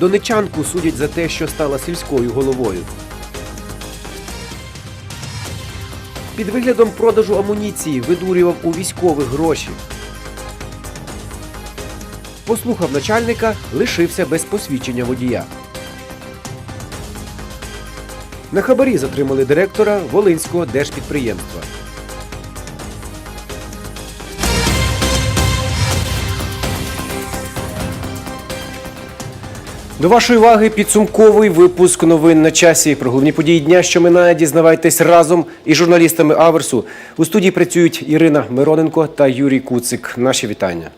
Донечанку судять за те, що стала сільською головою. Під виглядом продажу амуніції видурював у військових гроші. Послухав начальника, лишився без посвідчення водія. На хабарі затримали директора Волинського держпідприємства. До вашої уваги підсумковий випуск новин на часі. Про головні події дня, що минає, дізнавайтесь разом із журналістами Аверсу. У студії працюють Ірина Мироненко та Юрій Куцик. Наші вітання.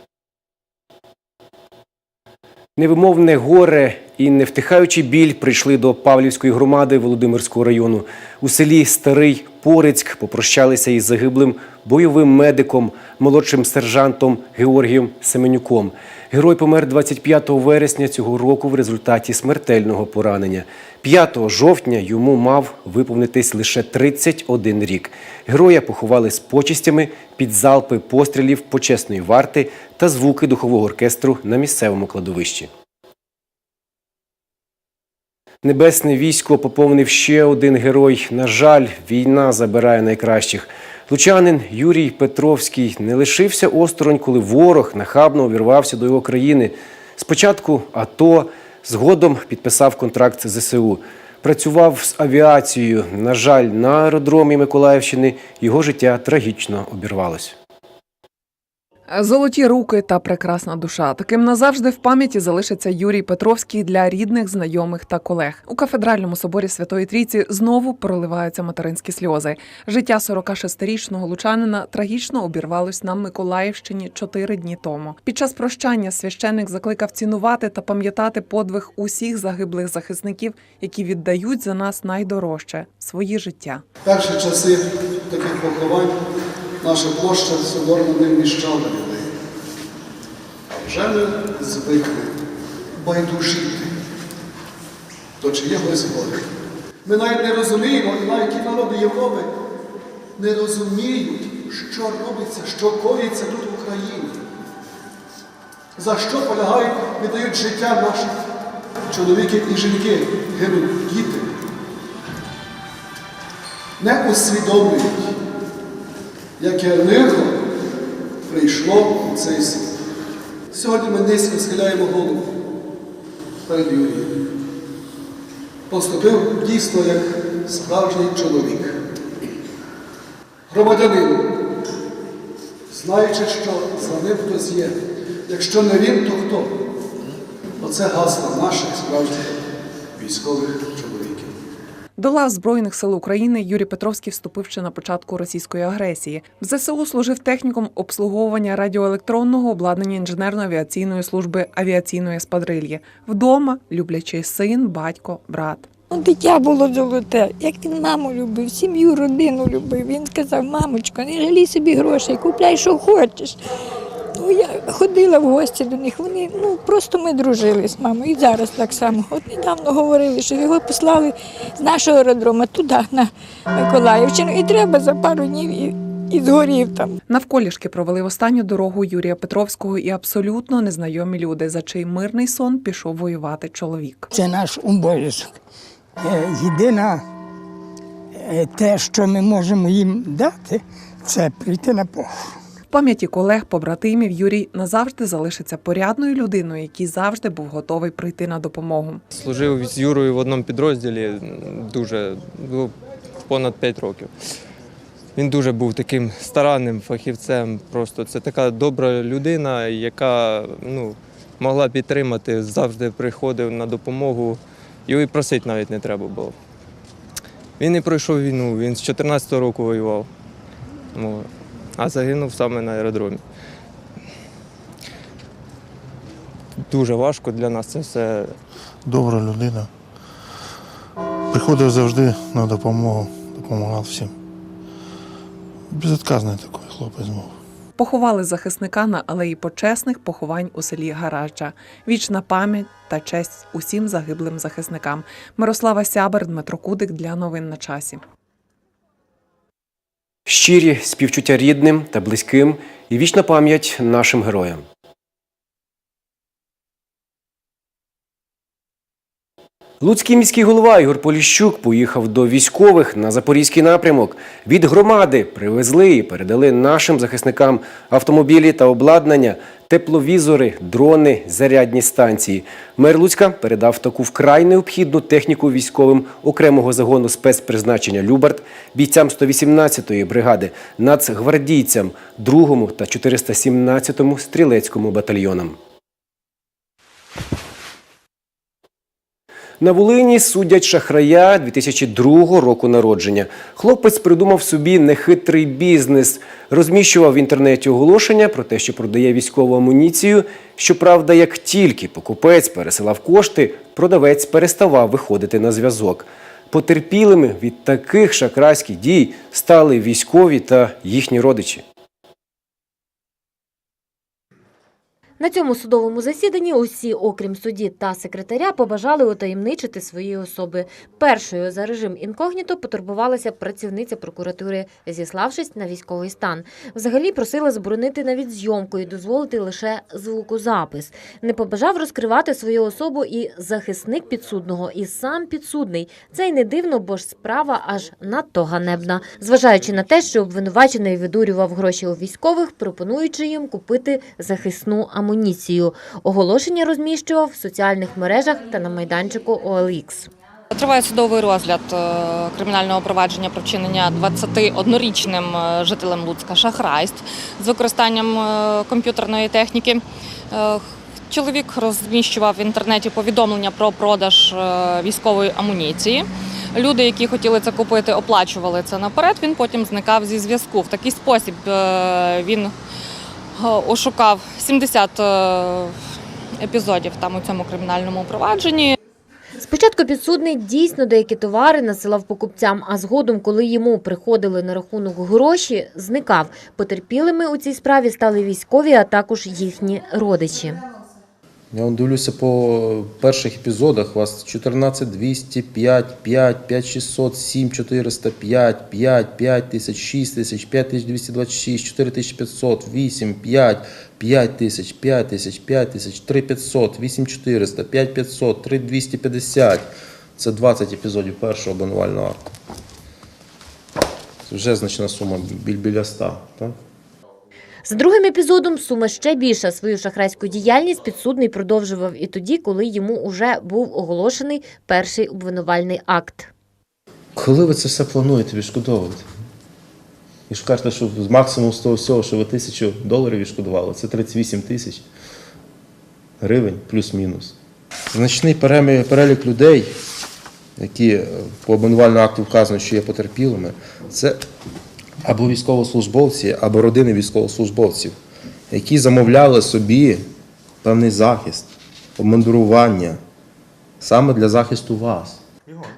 Невимовне горе і невтихаючий біль прийшли до Павлівської громади Володимирського району. У селі Старий Порицьк попрощалися із загиблим бойовим медиком, молодшим сержантом Георгієм Семенюком. Герой помер 25 вересня цього року в результаті смертельного поранення. 5 жовтня йому мав виповнитись лише 31 рік. Героя поховали з почистями під залпи пострілів почесної варти та звуки духового оркестру на місцевому кладовищі. Небесне військо поповнив ще один герой. На жаль, війна забирає найкращих. Лучанин Юрій Петровський не лишився осторонь, коли ворог нахабно увірвався до його країни. Спочатку АТО, згодом підписав контракт з ЗСУ. Працював з авіацією. На жаль, на аеродромі Миколаївщини його життя трагічно обірвалось. Золоті руки та прекрасна душа. Таким назавжди в пам'яті залишиться Юрій Петровський для рідних, знайомих та колег. У кафедральному соборі Святої Трійці знову проливаються материнські сльози. Життя 46-річного лучанина трагічно обірвалось на Миколаївщині чотири дні тому. Під час прощання священник закликав цінувати та пам'ятати подвиг усіх загиблих захисників, які віддають за нас найдорожче свої життя. Перші часи таких поховань наша площа соборна не вміщала людей. Вже ми звикли байдужити, то чи є Господь. Ми навіть не розуміємо, і навіть ті народи Європи не розуміють, що робиться, що коїться тут в Україні. За що полягають, віддають життя наших чоловіків і жінки, гинуть діти. Не усвідомлюють, яке лихо прийшло у цей світ. Сьогодні ми низько схиляємо голову перед Юрієм. Поступив дійсно як справжній чоловік. Громадянин, знаючи, що за ним хтось є. Якщо не він, то хто? Оце гасло наших справжніх військових чоловіків. До лав Збройних сил України Юрій Петровський вступив ще на початку російської агресії. В ЗСУ служив техніком обслуговування радіоелектронного обладнання інженерно-авіаційної служби авіаційної ескадрильї. Вдома люблячий син, батько, брат. Ну, Дитя було золоте, як він маму любив, сім'ю, родину любив. Він сказав, мамочко, не жалій собі грошей, купляй, що хочеш. Ну, я ходила в гості до них, вони ну просто ми дружили з мамою. І зараз так само. От недавно говорили, що його послали з нашого аеродрому туди, на Миколаївщину, і треба за пару днів і, і згорів там. Навколішки провели в останню дорогу Юрія Петровського і абсолютно незнайомі люди, за чий мирний сон пішов воювати чоловік. Це наш обов'язок. Е, Єдине те, що ми можемо їм дати, це прийти на похорон. Пам'яті колег, побратимів Юрій назавжди залишиться порядною людиною, який завжди був готовий прийти на допомогу. Служив з Юрою в одному підрозділі дуже ну, понад 5 років. Він дуже був таким старанним фахівцем. Просто це така добра людина, яка ну, могла підтримати, завжди приходив на допомогу. Його і просити навіть не треба було. Він і пройшов війну, він з 14-го року воював, а загинув саме на аеродромі. Дуже важко для нас це все добра людина. Приходив завжди на допомогу, допомагав всім. Безотказний такий хлопець був. Поховали захисника на алеї почесних поховань у селі Гаражджа. Вічна пам'ять та честь усім загиблим захисникам. Мирослава Сябер, Дмитро Кудик для новин на часі. Щирі співчуття рідним та близьким і вічна пам'ять нашим героям. Луцький міський голова Ігор Поліщук поїхав до військових на запорізький напрямок. Від громади привезли і передали нашим захисникам автомобілі та обладнання, тепловізори, дрони, зарядні станції. Мер Луцька передав таку вкрай необхідну техніку військовим окремого загону спецпризначення Любарт, бійцям 118-ї бригади, нацгвардійцям 2-му та 417-му стрілецькому батальйонам. На Волині судять шахрая 2002 року народження. Хлопець придумав собі нехитрий бізнес, розміщував в інтернеті оголошення про те, що продає військову амуніцію. Щоправда, як тільки покупець пересилав кошти, продавець переставав виходити на зв'язок. Потерпілими від таких шахрайських дій стали військові та їхні родичі. На цьому судовому засіданні усі, окрім судді та секретаря, побажали утаємничити свої особи. Першою за режим інкогніто потурбувалася працівниця прокуратури, зіславшись на військовий стан. Взагалі просила заборонити навіть зйомку і дозволити лише звукозапис. Не побажав розкривати свою особу і захисник підсудного, і сам підсудний. Це й не дивно, бо ж справа аж надто ганебна. Зважаючи на те, що обвинувачений видурював гроші у військових, пропонуючи їм купити захисну амуніцію. Оголошення розміщував в соціальних мережах та на майданчику OLX. Триває судовий розгляд е, кримінального провадження про вчинення 21-річним е, жителем Луцька шахрайств з використанням е, комп'ютерної техніки. Чоловік розміщував в інтернеті повідомлення про продаж військової амуніції. Люди, які хотіли це купити, оплачували це наперед. Він потім зникав зі зв'язку. В такий спосіб він ошукав 70 е, епізодів там у цьому кримінальному провадженні. Спочатку підсудний дійсно деякі товари насилав покупцям, а згодом, коли йому приходили на рахунок гроші, зникав. Потерпілими у цій справі стали військові, а також їхні родичі. Я вон дивлюся по перших епізодах. У вас 14 200, 5, 5, 5 600, 7 400, 5, 5, 5 тисяч, 6 тисяч, 5 тисяч 226, 4 тисячі 500, 8, 5, 5 тисяч, 5 тисяч, 5 тисяч, 3 500, 8 400, 5 500, 3 250. Це 20 епізодів першого обвинувального акту. Це вже значна сума, біль біля 100. Так? За другим епізодом сума ще більша. Свою шахрайську діяльність підсудний продовжував і тоді, коли йому уже був оголошений перший обвинувальний акт. Коли ви це все плануєте відшкодовувати? І ж кажете, що максимум з того всього, що ви тисячу доларів відшкодували, це 38 тисяч гривень плюс-мінус. Значний перелік людей, які по обвинувальному акту вказано, що є потерпілими, це або військовослужбовці, або родини військовослужбовців, які замовляли собі певний захист, обмундирування саме для захисту вас.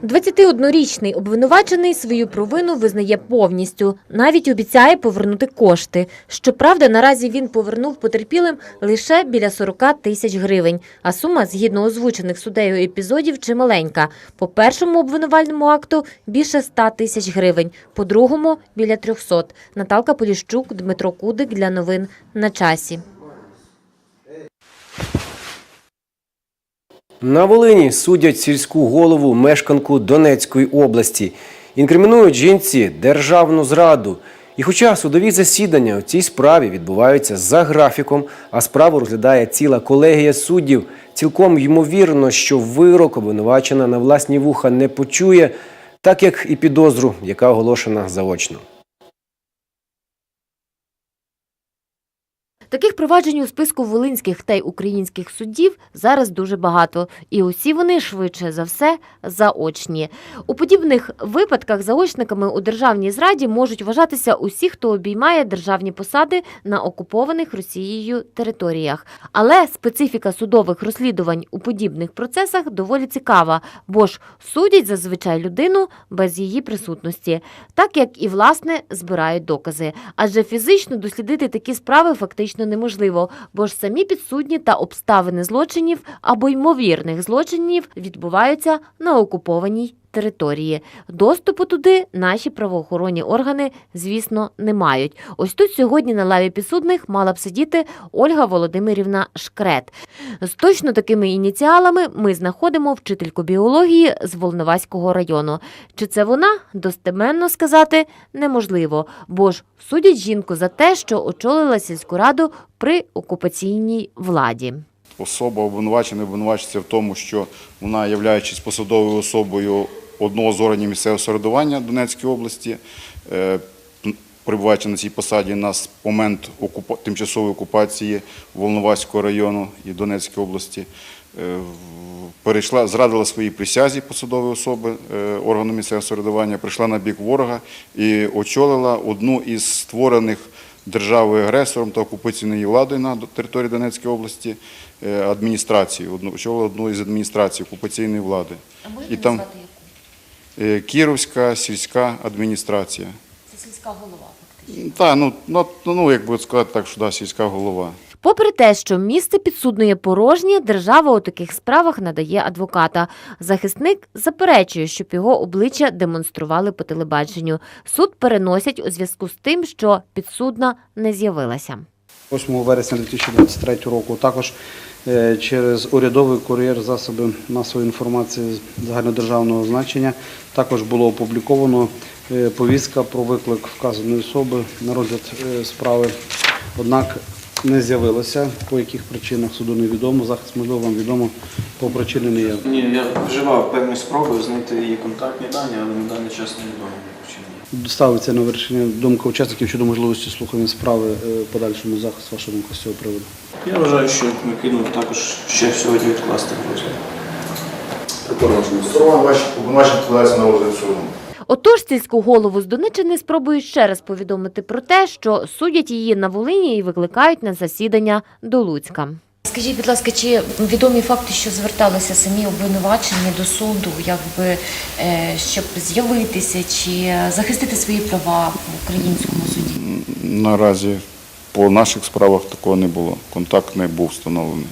21-річний обвинувачений свою провину визнає повністю. Навіть обіцяє повернути кошти. Щоправда, наразі він повернув потерпілим лише біля 40 тисяч гривень, а сума, згідно озвучених суддею епізодів, чималенька. По першому обвинувальному акту – більше 100 тисяч гривень, по другому – біля 300. Наталка Поліщук, Дмитро Кудик для новин на часі. На Волині судять сільську голову мешканку Донецької області. Інкримінують жінці державну зраду. І хоча судові засідання у цій справі відбуваються за графіком, а справу розглядає ціла колегія суддів, цілком ймовірно, що вирок обвинувачена на власні вуха не почує, так як і підозру, яка оголошена заочно. Таких проваджень у списку волинських та й українських суддів зараз дуже багато, і усі вони швидше за все заочні. У подібних випадках заочниками у державній зраді можуть вважатися усі, хто обіймає державні посади на окупованих Росією територіях. Але специфіка судових розслідувань у подібних процесах доволі цікава, бо ж судять зазвичай людину без її присутності, так як і власне збирають докази. Адже фізично дослідити такі справи фактично неможливо, бо ж самі підсудні та обставини злочинів або ймовірних злочинів відбуваються на окупованій території. Доступу туди наші правоохоронні органи, звісно, не мають. Ось тут сьогодні на лаві підсудних мала б сидіти Ольга Володимирівна Шкрет. З точно такими ініціалами ми знаходимо вчительку біології з Волноваського району. Чи це вона достеменно сказати неможливо, бо ж судять жінку за те, що очолила сільську раду при окупаційній владі. Особа обвинувачена обвинувачується в тому, що вона, являючись посадовою особою одного з органів місцевого самоврядування Донецької області, е, перебуваючи на цій посаді на момент тимчасової окупації Волноваського району і Донецької області, е, перейшла, зрадила своїй присязі посадової особи е, органу місцевого самоврядування, прийшла на бік ворога і очолила одну із створених державою агресором та окупаційною владою на території Донецької області адміністрації, адміністрацію, одну очолила одну із адміністрацій окупаційної влади. А І там яку? Кіровська сільська адміністрація. Це сільська голова. Так, ну, ну, ну як би сказати так, що да, сільська голова. Попри те, що місце підсудної порожнє, держава у таких справах надає адвоката. Захисник заперечує, щоб його обличчя демонстрували по телебаченню. Суд переносять у зв'язку з тим, що підсудна не з'явилася. 8 вересня 2023 року також е, через урядовий кур'єр засоби масової інформації загальнодержавного значення також було опубліковано е, повістка про виклик вказаної особи на розгляд е, справи. Однак не з'явилося, по яких причинах суду невідомо. Захист, можливо, вам відомо, по причини не є. Ні, я вживав певні спроби знайти її контактні дані, але на даний час невідомо причини. Ставиться на вирішення думка учасників щодо можливості слухання справи е, подальшому захист ваша думка з цього приводу. Я вважаю, що необхідно також ще сьогодні відкласти розгляд. Сторона ваші обвинувачення на розгляд суду. Отож, сільську голову з Донеччини спробують ще раз повідомити про те, що судять її на Волині і викликають на засідання до Луцька. Скажіть, будь ласка, чи відомі факти, що зверталися самі обвинувачені до суду, якби е, щоб з'явитися чи захистити свої права в українському суді? Наразі по наших справах такого не було. Контакт не був встановлений.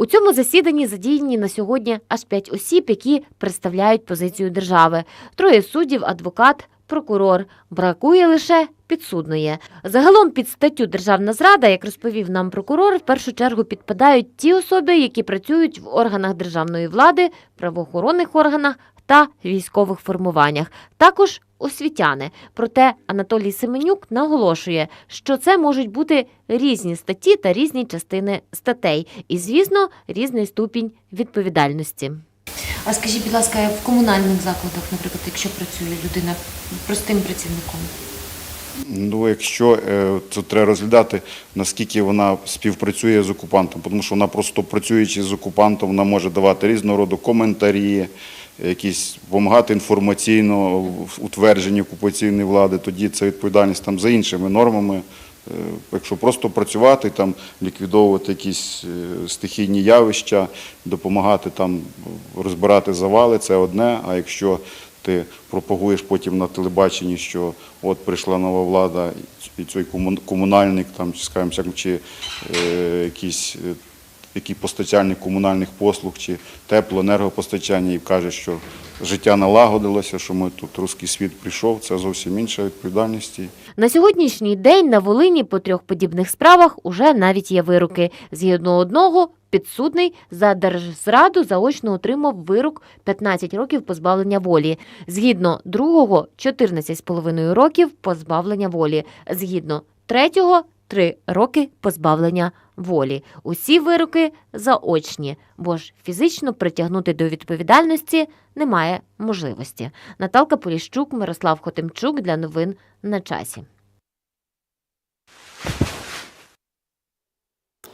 У цьому засіданні задіяні на сьогодні аж п'ять осіб, які представляють позицію держави: троє суддів, адвокат, прокурор. Бракує лише підсудної. Загалом під статтю Державна зрада, як розповів нам прокурор, в першу чергу підпадають ті особи, які працюють в органах державної влади, правоохоронних органах та військових формуваннях. Також освітяни. Проте Анатолій Семенюк наголошує, що це можуть бути різні статті та різні частини статей, і, звісно, різний ступінь відповідальності. А скажіть, будь ласка, в комунальних закладах, наприклад, якщо працює людина простим працівником? Ну, якщо це треба розглядати, наскільки вона співпрацює з окупантом, тому що вона просто працюючи з окупантом, вона може давати різного роду коментарі, якісь допомагати інформаційно в утвердженні окупаційної влади, тоді це відповідальність там за іншими нормами. Е, Якщо просто працювати, там, ліквідовувати якісь е, стихійні явища, допомагати там розбирати завали, це одне. А якщо ти пропагуєш потім на телебаченні, що от прийшла нова влада, і цей комун- комунальник, там, скажімо, чи е, якийсь е, який постачальник комунальних послуг чи тепло, енергопостачання і каже, що життя налагодилося, що ми тут русський світ прийшов, це зовсім інша відповідальність. На сьогоднішній день на Волині по трьох подібних справах уже навіть є вироки. Згідно одного, підсудний за держзраду заочно отримав вирок 15 років позбавлення волі. Згідно другого 14,5 років позбавлення волі. Згідно третього 3 роки позбавлення волі. Усі вироки заочні, бо ж фізично притягнути до відповідальності немає можливості. Наталка Поліщук, Мирослав Хотимчук для новин на часі.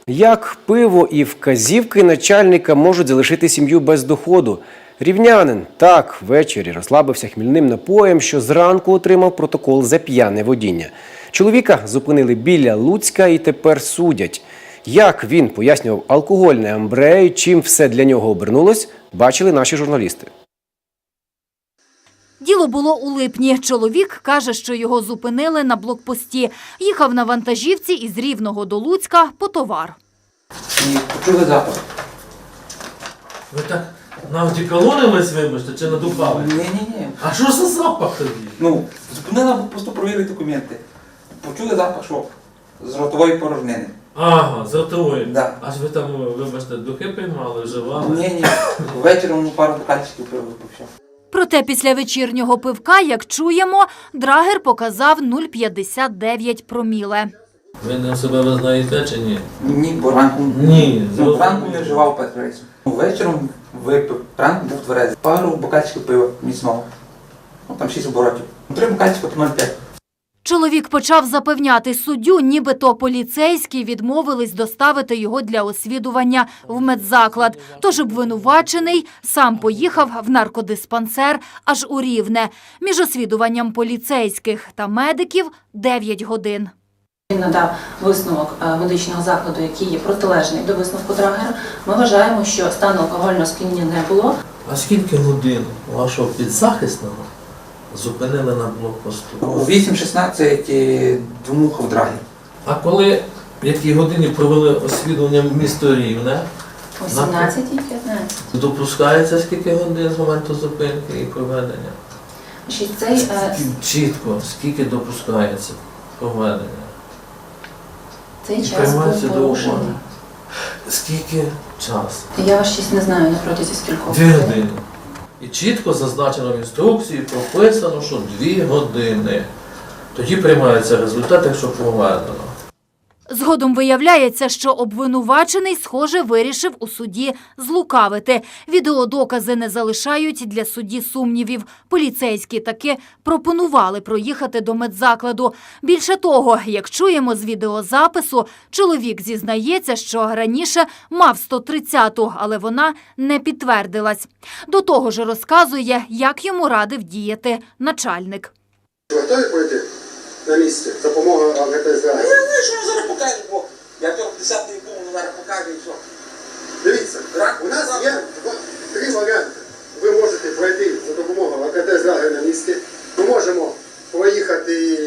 Як пиво і вказівки начальника можуть залишити сім'ю без доходу? Рівнянин так ввечері розслабився хмільним напоєм, що зранку отримав протокол за п'яне водіння. Чоловіка зупинили біля Луцька і тепер судять. Як він пояснював алкогольне амбре і чим все для нього обернулось, бачили наші журналісти. Діло було у липні. Чоловік каже, що його зупинили на блокпості. Їхав на вантажівці із Рівного до Луцька по товар. І почули запах. Ви так На одеколони весь вибачте чи надупали? Ні, ні, ні. А що за запах тоді? Ну, зупинили просто провірити документи. Почули запах, що з ротової порожнини. Ага, з ротової. Да. Аж ви там, вибачте, духи приймали, вживали? Ні, ні. Ввечері ну, пару бокальчиків пива випив. Проте після вечірнього пивка, як чуємо, драгер показав 0,59 проміле. Ви не себе визнаєте чи ні? Ні, бо ранку. Ні, Ну, зрозуміло. ранку не вживав перед рейсом. Вечором випив, ранку був тверезий. Пару бокальчиків пива міцного. Ну, там 6 оборотів. Три бокальчика по 0,5. Чоловік почав запевняти суддю, нібито поліцейські відмовились доставити його для освідування в медзаклад. Тож обвинувачений сам поїхав в наркодиспансер аж у Рівне. Між освідуванням поліцейських та медиків 9 годин. Він надав висновок е, медичного закладу, який є протилежний до висновку Драгера. Ми вважаємо, що стану алкогольного сп'яніння не було. А скільки годин вашого підзахисного зупинили на блокпосту? У 8.16 двомуха в драгі. А коли в якій годині провели освідування місто Рівне, О 17.15. допускається скільки годин з моменту зупинки і проведення? Значить, Цей, е, Чітко, скільки допускається проведення? цей І час приймається був до порушений. уваги. Скільки часу? Я вас щось не знаю на протязі скількох. Дві години. І чітко зазначено в інструкції, прописано, що дві години. Тоді приймається результат, якщо проведено. Згодом виявляється, що обвинувачений, схоже, вирішив у суді злукавити. Відеодокази не залишають для судді сумнівів. Поліцейські таки пропонували проїхати до медзакладу. Більше того, як чуємо з відеозапису, чоловік зізнається, що раніше мав 130-ту, але вона не підтвердилась. До того ж розказує, як йому радив діяти начальник. Готові пройти на місці? Допомога АГТЗ. Я знаю, що зараз покаже, бо я того 50 був, зараз покаже і все. Дивіться, у нас є два, три варіанти. Ви можете пройти за допомогою АКТ Зраги на місці. Ми можемо проїхати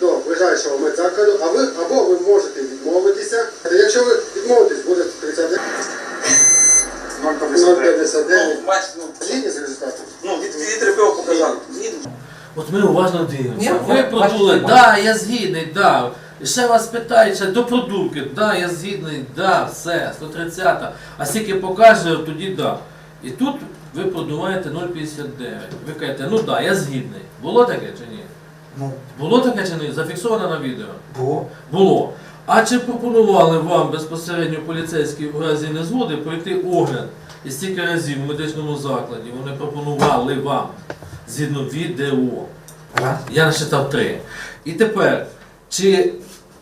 до ближайшого медзакладу, а ви, або ви можете відмовитися. Якщо ви відмовитесь, буде 39. 059. Ну, бачите, ну, Згідні з результатом? От ми уважно дивимося. Ні, Ви бачите, продули, да, я згідний, да. І ще вас питають, ще до продувки, да, я згідний, да, все, 130. А скільки покаже, тоді да. І тут ви продуваєте 0,59. Ви кажете, ну да, я згідний. Було таке чи ні? Ну, Було таке чи ні? Зафіксовано на відео? було. Було. А чи пропонували вам безпосередньо поліцейські в разі незгоди пройти огляд і стільки разів в медичному закладі вони пропонували вам згідно відео? Раз. Я насчитав три. І тепер, чи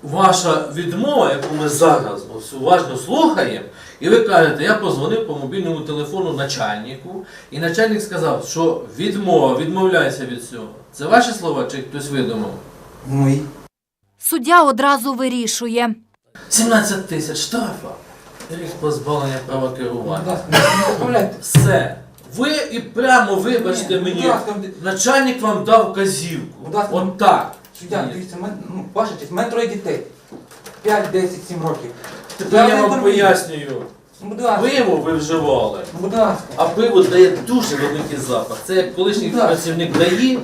ваша відмова, яку ми зараз ось уважно слухаємо, і ви кажете, я позвонив по мобільному телефону начальнику, і начальник сказав, що відмова, відмовляйся від цього. Це ваші слова чи хтось видумав? Мої. Суддя одразу вирішує. 17 тисяч штрафа. Рік позбавлення права керування. Не відмовляйте. Все. Ви і прямо вибачте Ні, мені, будь ласка, начальник вам дав казівку. Будь ласка, От так. Суддя, дивіться, мен, ну, ваша честь, в мене троє дітей. 5, 10, 7 років. Тепер я вам торгую. пояснюю. Ну, будь ласка. Пиво ви вживали, Ну, будь ласка. а пиво дає дуже великий запах. Це як колишній Ну, так. працівник дає,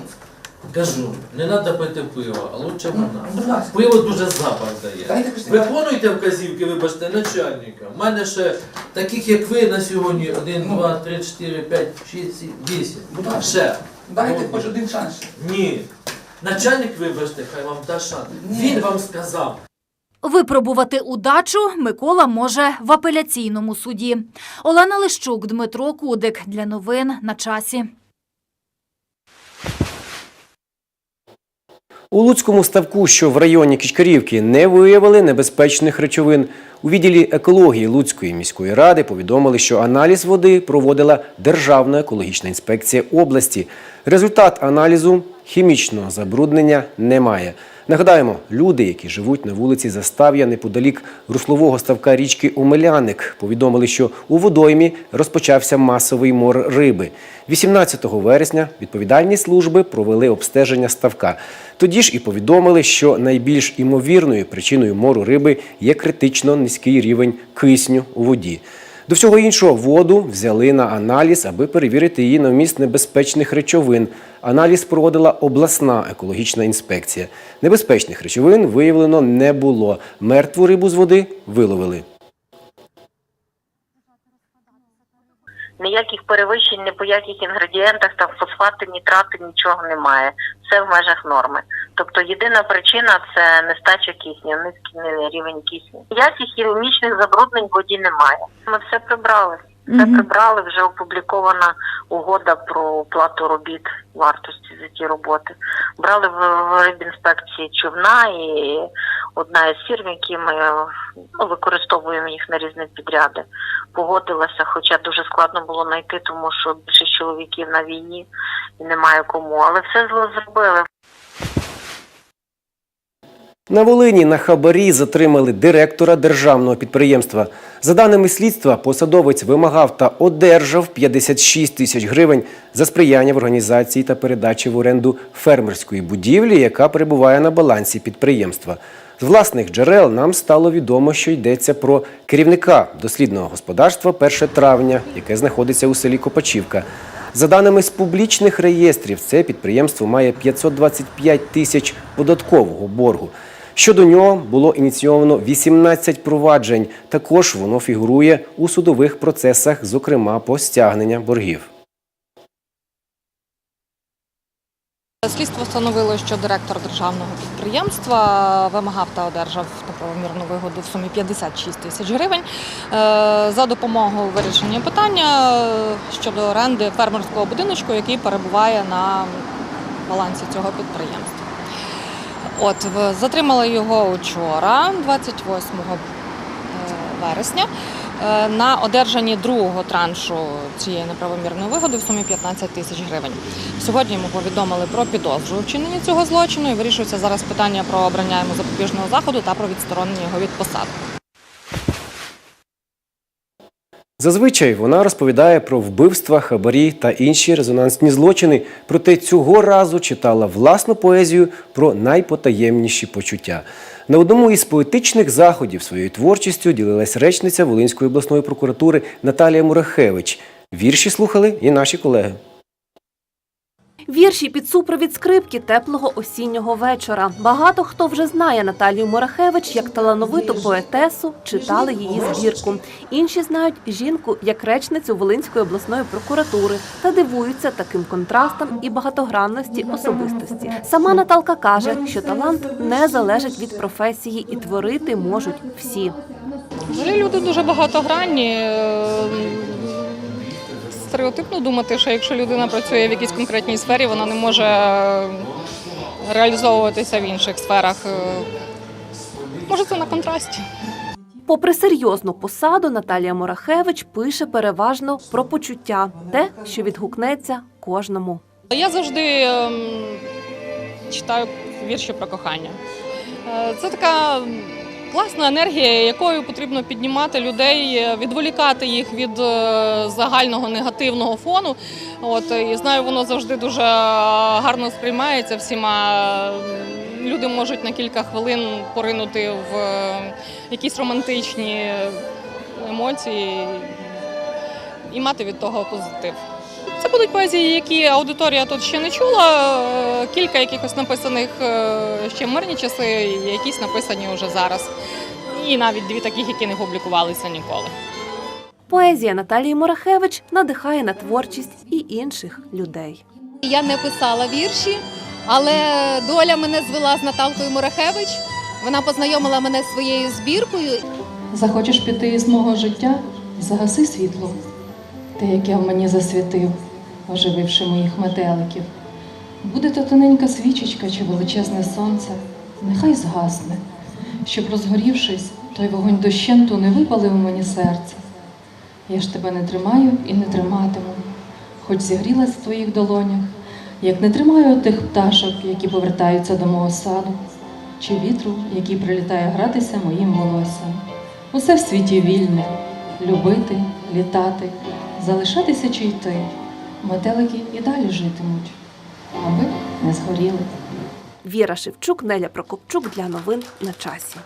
кажу, не треба пити пиво, а лучше Ну, вона. Пиво дуже запах дає. Виконуйте вказівки, вибачте, начальника. У мене ще таких, як ви на сьогодні, 1, Ну. 2, 3, 4, 5, 6, 7, 8. Ще. Дайте Ну, хоч один шанс. Ні. Начальник, вибачте, хай вам дасть шанс. Він вам сказав. Випробувати удачу Микола може в апеляційному суді. Олена Лищук, Дмитро Кудик. Для новин на часі. У Луцькому ставку, що в районі Кічкарівки, не виявили небезпечних речовин. У відділі екології Луцької міської ради повідомили, що аналіз води проводила Державна екологічна інспекція області. Результат аналізу хімічного забруднення немає. Нагадаємо, люди, які живуть на вулиці Застав'я неподалік руслового ставка річки Омеляник, повідомили, що у водоймі розпочався масовий мор риби. 18 вересня відповідальні служби провели обстеження ставка. Тоді ж і повідомили, що найбільш імовірною причиною мору риби є критично низький рівень кисню у воді. До всього іншого воду взяли на аналіз, аби перевірити її на вміст небезпечних речовин. Аналіз проводила обласна екологічна інспекція. Небезпечних речовин виявлено не було. Мертву рибу з води виловили. Ніяких перевищень ні по яких інгредієнтах, там фосфати, нітрати, нічого немає. Все в межах норми. Тобто єдина причина це нестача кисню, низький рівень кисню. Ніяких хімічних забруднень в воді немає. Ми все прибрали. Все прибрали, вже опублікована угода про оплату робіт вартості за ті роботи. Брали в, в рибінспекції човна і одна із фірм, які ми ну, використовуємо їх на різні підряди, погодилася, хоча дуже складно було знайти, тому що більшість чоловіків на війні і немає кому. Але все зло зробили. На Волині на хабарі затримали директора державного підприємства. За даними слідства, посадовець вимагав та одержав 56 тисяч гривень за сприяння в організації та передачі в оренду фермерської будівлі, яка перебуває на балансі підприємства. З власних джерел нам стало відомо, що йдеться про керівника дослідного господарства 1 травня, яке знаходиться у селі Копачівка. За даними з публічних реєстрів, це підприємство має 525 тисяч податкового боргу. Щодо нього було ініційовано 18 проваджень. Також воно фігурує у судових процесах, зокрема по стягнення боргів. Слідство встановило, що директор державного підприємства вимагав та одержав неправомірну вигоду в сумі 56 тисяч гривень е, за допомогою вирішення питання е, щодо оренди фермерського будиночку, який перебуває на балансі цього підприємства. От затримали його вчора, 28 е, вересня, е, на одержанні другого траншу цієї неправомірної вигоди в сумі 15 тисяч гривень. Сьогодні йому повідомили про підозру вчинення цього злочину і вирішується зараз питання про обрання йому запобіжного заходу та про відсторонення його від посади. Зазвичай вона розповідає про вбивства, хабарі та інші резонансні злочини. Проте цього разу читала власну поезію про найпотаємніші почуття. На одному із поетичних заходів своєю творчістю ділилась речниця Волинської обласної прокуратури Наталія Мурахевич. Вірші слухали і наші колеги. Вірші під супровід скрипки теплого осіннього вечора. Багато хто вже знає Наталію Морахевич як талановиту поетесу, читали її збірку. Інші знають жінку як речницю Волинської обласної прокуратури та дивуються таким контрастам і багатогранності особистості. Сама Наталка каже, що талант не залежить від професії і творити можуть всі. Взагалі люди дуже багатогранні. Стереотипно думати, що якщо людина працює в якійсь конкретній сфері, вона не може е, реалізовуватися в інших сферах. Е, Може, це на контрасті. Попри серйозну посаду, Наталія Морахевич пише переважно про почуття, те, що відгукнеться кожному. Я завжди ем, читаю вірші про кохання. Е, Це така класна енергія, якою потрібно піднімати людей, е, відволікати їх від е, загального негативного фону. От і знаю, воно завжди дуже гарно сприймається всіма. Люди можуть на кілька хвилин поринути в е, якісь романтичні емоції і мати від того позитив. Це будуть поезії, які аудиторія тут ще не чула. е, Кілька якихось написаних е, ще в мирні часи, якісь написані вже зараз. І навіть дві таких, які не публікувалися ніколи. Поезія Наталії Морахевич надихає на творчість і інших людей. Я не писала вірші, але доля мене звела з Наталкою Мурахевич. Вона познайомила мене з своєю збіркою. Захочеш піти із мого життя, загаси світло, те, яке в мені засвітив, ожививши моїх метеликів. Буде то тоненька свічечка чи величезне сонце, нехай згасне, щоб, розгорівшись, той вогонь дощенту не випалив мені серце. Я ж тебе не тримаю і не триматиму, хоч зігрілась в твоїх долонях, як не тримаю тих пташок, які повертаються до мого саду, чи вітру, який прилітає гратися моїм волоссям. Усе в світі вільне любити, літати, залишатися чи йти. Метелики і далі житимуть, аби не згоріли. Віра Шевчук, Неля Прокопчук для новин на часі.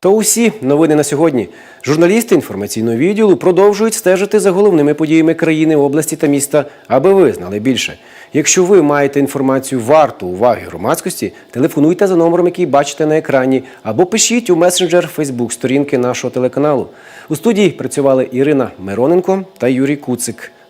То усі новини на сьогодні. Журналісти інформаційного відділу продовжують стежити за головними подіями країни, області та міста, аби ви знали більше. Якщо ви маєте інформацію варту уваги громадськості, телефонуйте за номером, який бачите на екрані, або пишіть у месенджер Фейсбук сторінки нашого телеканалу. У студії працювали Ірина Мироненко та Юрій Куцик.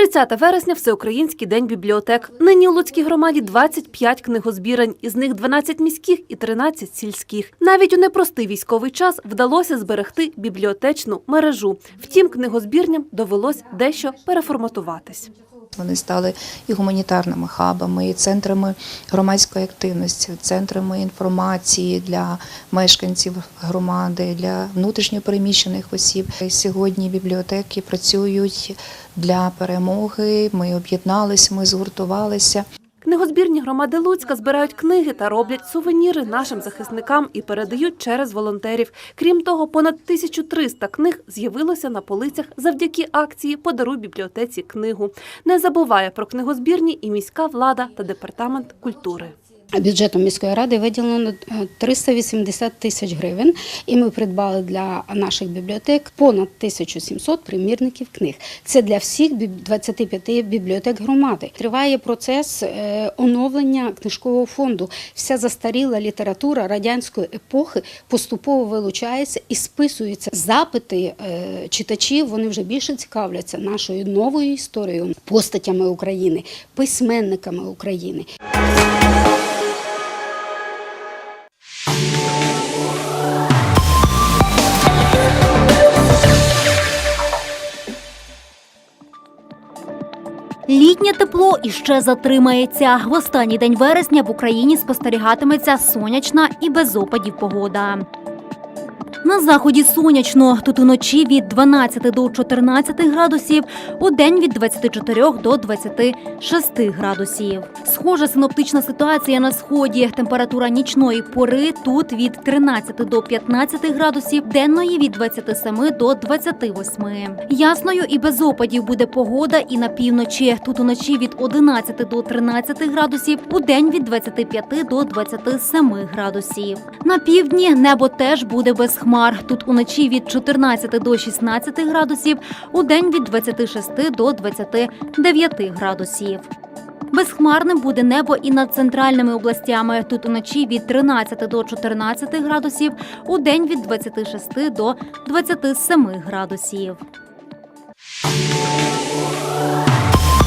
30 вересня – Всеукраїнський день бібліотек. Нині у Луцькій громаді 25 книгозбірень, із них 12 міських і 13 сільських. Навіть у непростий військовий час вдалося зберегти бібліотечну мережу. Втім, книгозбірням довелось дещо переформатуватись. Вони стали і гуманітарними хабами, і центрами громадської активності, центрами інформації для мешканців громади, для внутрішньопереміщених осіб. Сьогодні бібліотеки працюють для перемоги. Ми об'єдналися, ми згуртувалися. Книгозбірні громади Луцька збирають книги та роблять сувеніри нашим захисникам і передають через волонтерів. Крім того, понад 1300 книг з'явилося на полицях завдяки акції Подаруй бібліотеці книгу. Не забуває про книгозбірні і міська влада та департамент культури. Бюджетом міської ради виділено е, 380 тисяч гривень, і ми придбали для наших бібліотек понад 1700 примірників книг. Це для всіх біб- 25 бібліотек громади. Триває процес е, оновлення книжкового фонду. Вся застаріла література радянської епохи поступово вилучається і списується. Запити е, читачів вони вже більше цікавляться нашою новою історією, постатями України, письменниками України. Літнє тепло іще затримається. В останній день вересня в Україні спостерігатиметься сонячна і без опадів погода. На заході сонячно. Тут уночі від 12 до 14 градусів, у день від 24 до 26 градусів. Схожа синоптична ситуація на сході. Температура нічної пори тут від 13 до 15 градусів, денної від 27 до 28. Ясною і без опадів буде погода і на півночі. Тут уночі від 11 до 13 градусів, у день від 25 до 27 градусів. На півдні небо теж буде без хмар. Тут уночі від 14 до 16 градусів, у день від 26 до 29 градусів. Безхмарним буде небо і над центральними областями. Тут уночі від 13 до 14 градусів, у день від 26 до 27 градусів.